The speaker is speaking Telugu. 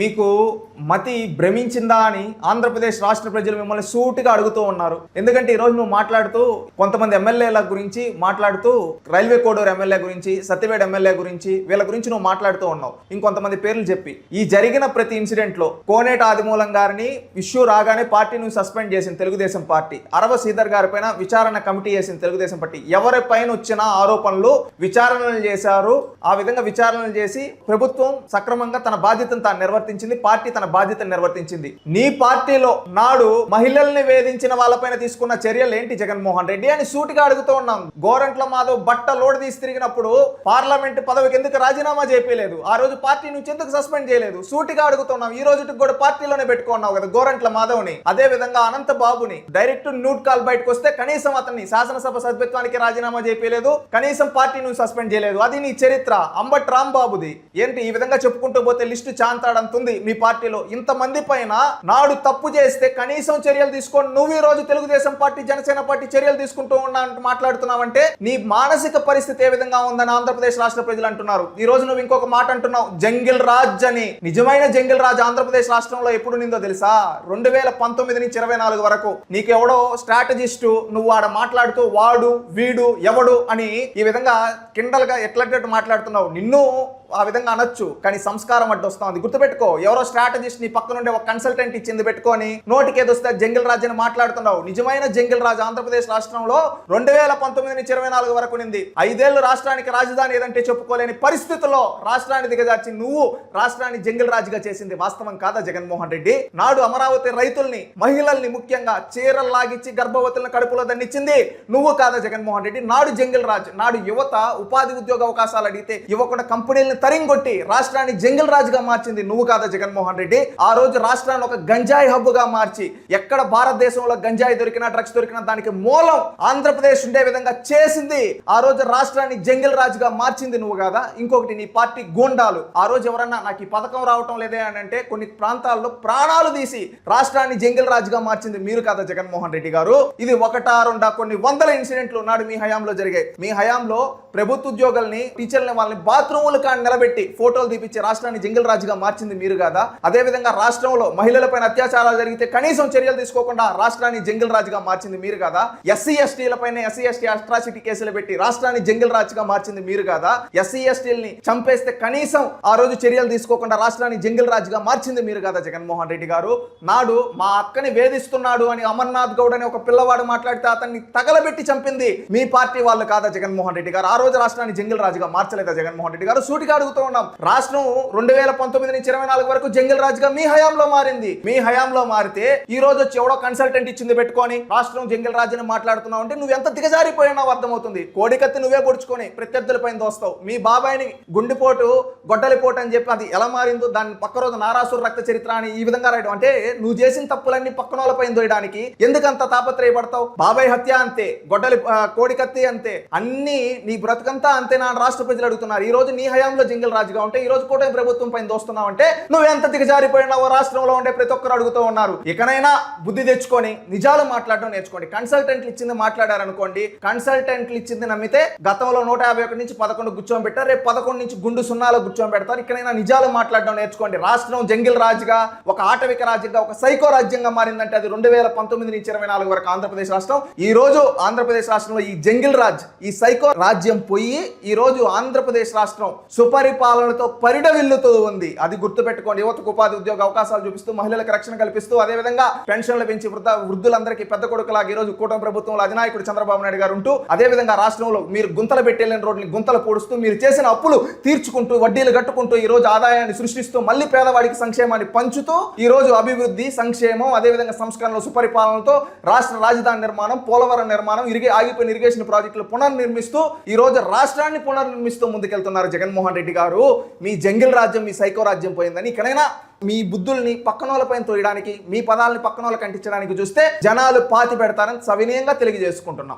మీకు మతి భ్రమించిందా అని ఆంధ్రప్రదేశ్ రాష్ట్ర ప్రజలు మిమ్మల్ని సూటిగా అడుగుతూ ఉన్నారు. ఎందుకంటే ఈరోజు నువ్వు మాట్లాడుతూ కొంతమంది ఎమ్మెల్యేల గురించి మాట్లాడుతూ రైల్వే కోడూరు ఎమ్మెల్యే గురించి సత్యవేడ్ ఎమ్మెల్యే గురించి వీళ్ళ గురించి నువ్వు మాట్లాడుతూ ఉన్నావు. ఇంకొంతమంది పేర్లు చెప్పి. ఈ జరిగిన ప్రతి ఇన్సిడెంట్లో కోనేట ఆదిమూలం గారిని ఇష్యూ రాగానే పార్టీని సస్పెండ్ చేసింది తెలుగుదేశం పార్టీ. అరవ శ్రీధర్ గారి పైన విచారణ కమిటీ చేసింది తెలుగుదేశం పార్టీ. ఎవరిపైన వచ్చిన ఆరోపణలు విచారణలు చేశారు. ఆ విధంగా విచారణలు చేసి ప్రభుత్వం సక్రమంగా తన బాధ్యతను తాను నిర్వర్తించింది పార్టీ తన బాధ్యతను నిర్వర్తించింది. నీ పార్టీలో నాడు మహిళల్ని వేధించిన వాళ్ళపైన తీసుకున్న చర్యలు ఏంటి జగన్మోహన్ రెడ్డి అని సూటిగా అడుగుతూ ఉన్నాం. గోరంట్ల మాధవ్ బట్ట లోడ్ తీసి తిరిగినప్పుడు పార్లమెంట్ పదవికి ఎందుకు రాజీనామా చేయలేదు? ఆ రోజు పార్టీ నుంచి ఎందుకు సస్పెండ్ చేయలేదు? సూటిగా అడుగుతున్నాం ఈ రోజుకి కూడా పార్టీలోనే పెట్టుకున్నావు కదా గోరంట్ల మాధవ్ని. అదే విధంగా అనంత బాబుని డైరెక్ట్ న్యూట్ కాల్ బయటకు వస్తే కనీసం అతన్ని శాసనసభ సభ్యత్వానికి రాజీనామా చేయలేదు కనీసం పార్టీ నుంచి సస్పెండ్ చేయలేదు. అది నీ చరిత్ర. అంబట్ రాంబాబుది. ఏంటి ఈ విధంగా చెప్పుకుంటూ పోతే లిస్టు చాంతాడంతుంది మీ పార్టీలో ఇంతమంది పైన నాడు తప్పు చేస్తే కనీసం చర్యలు తీసుకొని నువ్వు ఈ రోజు తెలుగుదేశం పార్టీ జనసేన పార్టీ చర్యలు తీసుకుంటూ ఉన్నా అంటూ మాట్లాడుతున్నావంటే నీ మానసిక పరిస్థితి ఏ విధంగా ఉందని ఆంధ్రప్రదేశ్ రాష్ట్ర ప్రజలు అంటున్నారు. ఈ రోజు నువ్వు ఇంకొక మాట అంటున్నావు. జంగిల్ రాజ్ అని. నిజమైన జంగిల్ రాజ్ ఆంధ్రప్రదేశ్ రాష్ట్రంలో ఎప్పుడు నిందో తెలుసా? రెండు వేల పంతొమ్మిది నుంచి ఇరవై నాలుగు వరకు నీకెవడో స్ట్రాటజిస్టు నువ్వు ఆడ మాట్లాడుతూ వాడు వీడు ఎవడు అని ఈ విధంగా కిండల్గా ఎట్లట్టు మాట్లాడుతున్నావు. నిన్ను ఆ విధంగా అనొచ్చు కానీ సంస్కారం అడ్డు వస్తుంది. గుర్తుపెట్టుకో ఎవరో స్ట్రాటజిస్ట్ నీ పక్క నుండి ఒక కన్సల్టెంట్ ఇచ్చింది పెట్టుకొని నోటికి ఏదొస్తే జంగిల్ రాజ్ అని మాట్లాడుతున్నావు. నిజమైన జంగిల్ రాజ్ ఆంధ్రప్రదేశ్ రాష్ట్రంలో రెండు వేల పంతొమ్మిది నుంచి ఇరవై నాలుగు వరకు నింది ఐదేళ్ళు రాష్ట్రానికి రాజధాని ఏదంటే చెప్పుకోలేని పరిస్థితుల్లో రాష్ట్రాన్ని దిగజార్చి నువ్వు రాష్ట్రాన్ని జంగిల్ రాజుగా చేసింది వాస్తవం కాదా జగన్మోహన్ రెడ్డి? నాడు అమరావతి రైతుల్ని మహిళల్ని ముఖ్యంగా చీరలు లాగిచ్చి గర్భవతులను కడుపులో దన్నిచ్చింది నువ్వు కాదా జగన్మోహన్ రెడ్డి? నాడు జంగిల్ రాజ్ నాడు యువత ఉపాధి ఉద్యోగ అవకాశాలు అడిగితే ఇవ్వకుండా కంపెనీలను తరింగొట్టి రాష్ట్రాన్ని జంగిల్ రాజుగా మార్చింది నువ్వు కాదా జగన్మోహన్ రెడ్డి. ఆ రోజు రాష్ట్రాన్ని ఒక గంజాయి హబ్బుగా మార్చి ఎక్కడ భారతదేశంలో గంజాయి దొరికినా డ్రగ్స్ దొరికినా దానికి మూలం ఆంధ్రప్రదేశ్ ఉండే విధంగా చేసింది. ఆ రోజు రాష్ట్రాన్ని జంగిల్ రాజుగా మార్చింది నువ్వు కాదా? ఇంకొకటి నీ పార్టీ గూండాలు. ఆ రోజు ఎవరన్నా నాకు ఈ పథకం రావటం లేదే అని అంటే కొన్ని ప్రాంతాల్లో ప్రాణాలు తీసి రాష్ట్రాన్ని జంగిల్ రాజుగా మార్చింది మీరు కాదా జగన్మోహన్ రెడ్డి గారు? ఇది ఒకటా రెండా కొన్ని వందల ఇన్సిడెంట్లు నాడు మీ హయాంలో జరిగాయి. మీ హయాంలో ప్రభుత్వ ఉద్యోగుల్ని టీచర్లని వాళ్ళని బాత్రూములు కాని నిలబెట్టి ఫోటోలు తీపిచ్చి రాష్ట్రాన్ని జంగిల్ రాజుగా మార్చింది మీరు కాదా? అదే విధంగా రాష్ట్రంలో మహిళలపైన అత్యాచారాలు జరిగితే కనీసం చర్యలు తీసుకోకుండా రాష్ట్రాన్ని జంగిల్ రాజుగా మార్చింది మీరు కాదా? ఎస్సీ ఎస్టీలపైన ఎస్సీ ఎస్టీ అట్రాసిటీ కేసులు పెట్టి రాష్ట్రాన్ని జంగిల్ రాజుగా మార్చింది మీరు కాదా? ఎస్సీ ఎస్టీలని చంపేస్తే కనీసం ఆ రోజు చర్యలు తీసుకోకుండా రాష్ట్రాన్ని జంగిల్ రాజుగా మార్చింది మీరు కాదా జగన్మోహన్ రెడ్డి గారు? నాడు మా అక్కని వేధిస్తున్నాడు అని అమర్నాథ్ గౌడ్ అని ఒక పిల్లవాడు మాట్లాడితే అతన్ని తగలబెట్టి చంపింది మీ పార్టీ వాళ్ళు కాదా జగన్మోహన్ రెడ్డి గారు? ఆ రోజు రాష్ట్రాన్ని జంగిల్ రాజుగా మార్చలేదా జగన్మోహన్ రెడ్డి గారు? సూటిగా అడుగుతూ ఉన్నాం. రాష్ట్రం రెండు వేల పంతొమ్మిది నుంచి ఇరవై నాలుగు వరకు జంగిల్ రాజుగా మీ హయాంలో మారింది. మీ హయాంలో మారితే ఈ రోజు వచ్చి ఎవడో కన్సల్టెంట్ ఇచ్చింది పెట్టుకొని రాష్ట్రం జంగిల్ రాజుని మాట్లాడుతున్నావు అంటే నువ్వు ఎంత దిగజారిపోయినావు అర్థమవుతుంది. కోడికత్తి నువ్వే పొడుచుకొని ప్రత్యర్థుల పైన దోస్తావు. మీ బాబాయిని గుండెపోటు గొడ్డలిపోటు అని చెప్పి అది ఎలా మారిందో దాన్ని పక్క రోజు నారాసుర రక్త చరిత్ర అని ఈ విధంగా రాయడం. అంటే నువ్వు చేసిన తప్పులన్నీ పక్కనోళ్ళపైన దోయడానికి ఎందుకంత తాపత్రయపడతావు? బాబాయ్ హత్య అంతే గొడ్డలి కోడికత్తి అంతే. అన్ని నీ బ్రతుకంతా అంతే నా రాష్ట్ర ప్రజలు అడుగుతున్నారు. ఈ రోజు నీ హయాంలో జింగిల్ రాజుగా ఉంటే ఈ రోజు కూటమి ప్రభుత్వం పైన దోస్తున్నావు అంటే నువ్వు ఎంత దిగజారిపోయినావో రాష్ట్రంలో ఉండే ప్రతి ఒక్కరు అడుగుతూ ఉన్నారు. ఇకనైనా బుద్ధి తెచ్చుకొని నిజాలు మాట్లాడడం నేర్చుకోండి. కన్సల్టెంట్లు ఇచ్చింది మాట్లాడారనుకోండి కన్సల్టెంట్లు ఇచ్చింది నమ్మితే గతంలో నూట యాభై ఒకటి నుంచి పదకొండు గుచ్చం పెట్టారు రేపు పదకొండు నుంచి గుండు సున్నాలో గుచ్చం పెడతారు. ఇకనైనా నిజాలు మాట్లాడడం నేర్చుకోండి. రాష్ట్రం జంగిల్ రాజుగా ఒక ఆటవిక రాజ్యంగా ఒక సైకో రాజ్యంగా మారిందంటే అది రెండు వేల పంతొమ్మిది నుంచి ఇరవై నాలుగు వరకు ఆంధ్రప్రదేశ్ రాష్ట్రం. ఈ రోజు ఆంధ్రప్రదేశ్ రాష్ట్రంలో ఈ జంగిల్ రాజ్ ఈ సైకో రాజ్యం పోయి ఈ రోజు ఆంధ్రప్రదేశ్ రాష్ట్రం సూపర్ సుపరిపాలనతో పరిడవిల్లుతూ ఉంది. అది గుర్తుపెట్టుకోండి. యువతకు ఉపాధి ఉద్యోగ అవకాశాలు చూపిస్తూ మహిళలకు రక్షణ కల్పిస్తూ అదేవిధంగా పెన్షన్లు పెంచి వృద్ధ వృద్ధులందరికీ పెద్ద కొడుకులాగా ఈ రోజు కూటమి ప్రభుత్వంలో అధినాయకుడు చంద్రబాబు నాయుడు గారు ఉంటూ అదే విధంగా రాష్ట్రంలో మీరు గుంతలు పెట్టేళ్ళని రోడ్ని గుంతలు పూడుస్తూ మీరు చేసిన అప్పులు తీర్చుకుంటూ వడ్డీలు కట్టుకుంటూ ఈ రోజు ఆదాయాన్ని సృష్టిస్తూ మళ్ళీ పేదవాడికి సంక్షేమాన్ని పంచుతూ ఈ రోజు అభివృద్ధి సంక్షేమం అదేవిధంగా సంస్కరణలు సుపరిపాలనతో రాష్ట్ర రాజధాని నిర్మాణం పోలవరం నిర్మాణం ఇరిగే ఆగిపోయిన ఇరిగేషన్ ప్రాజెక్టులు పునర్నిర్మిస్తూ ఈ రోజు రాష్ట్రాన్ని పునర్నిర్మిస్తూ ముందుకెళ్తున్నారు జగన్మోహన్ రెడ్డి గారు మీ జంగిల్ రాజ్యం మీ సైకో రాజ్యం పోయిందని ఇక్కడైనా మీ బుద్ధుల్ని పక్కనోళ్ళపైన తోయడానికి మీ పదాలని పక్కనోళ్ళకి అంటించడానికి చూస్తే జనాలు పాతి పెడతారని సవినయంగా తెలియజేసుకుంటున్నాం.